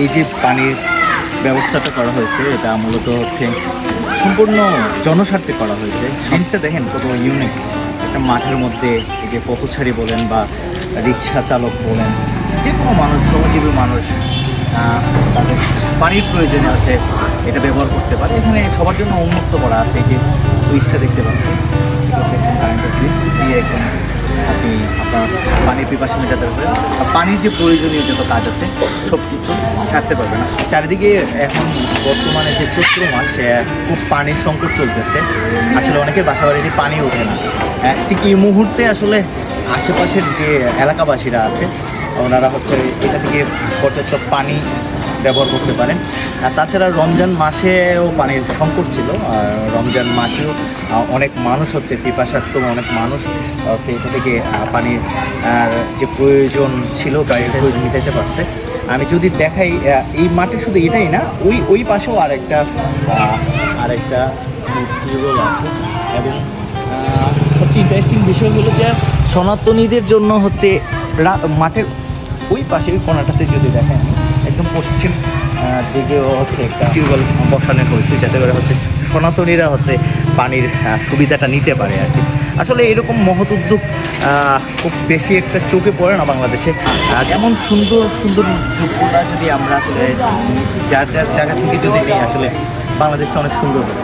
এই যে পানির ব্যবস্থাটা করা হয়েছে, এটা মূলত হচ্ছে সম্পূর্ণ জনস্বার্থে করা হয়েছে। জিনিসটা দেখেন কত ইউনিক একটা মাঠের মধ্যে এই যে পথচারী বলেন বা রিক্সা চালক বলেন, যে কোনো মানুষ, শ্রমজীবী মানুষ তাদের পানির প্রয়োজনে আছে, এটা ব্যবহার করতে পারে। এখানে সবার জন্য উন্মুক্ত করা আছে এই যে সুইচটা দেখতে পাচ্ছি কারেন্টের সুইচ দিয়ে একদম পানি পিপাসা মেটাতে আর পানির যে প্রয়োজনীয় যত কাজ আছে সব কিছু সারতে পারবে না। চারিদিকে এখন বর্তমানে যে চৈত্র মাস খুব পানির সংকট চলতেছে। আসলে অনেকের বাসা বাড়িতে পানি ওঠে না। ঠিক এই মুহূর্তে আসলে আশেপাশের যে এলাকাবাসীরা আছে, ওনারা হচ্ছে এটা থেকে পর্যাপ্ত পানি ব্যবহার করতে পারেন। আর তাছাড়া রমজান মাসেও পানির সংকট ছিল। আর রমজান মাসেও অনেক মানুষ হচ্ছে পিপাসার্থ, অনেক মানুষ হচ্ছে এটা থেকে পানির যে প্রয়োজন ছিল তাই প্রয়োজন মিটাইতে পারছে। আমি যদি দেখাই এই মাঠে শুধু এটাই না, ওই ওই পাশেও আরেকটা আরেকটা আছে। এবং সবচেয়ে ইন্টারেস্টিং বিষয় হলো যে সনাতনীদের জন্য হচ্ছে মাঠের ওই পাশের কোনাটাতে যদি দেখেন একদম পশ্চিম দিকে দিকেও হচ্ছে একটা টিউবওয়েল বসানো হয়েছে, যাতে করে হচ্ছে সনাতনীরা হচ্ছে পানির সুবিধাটা নিতে পারে আর কি। আসলে এরকম মহৎ উদ্যোগ খুব বেশি একটা চোখে পড়ে না বাংলাদেশে। যেমন সুন্দর সুন্দর যোগ্যতা যদি আমরা আসলে, যার যার জায়গা থেকে যদি নিই, আসলে বাংলাদেশটা অনেক সুন্দর হবে।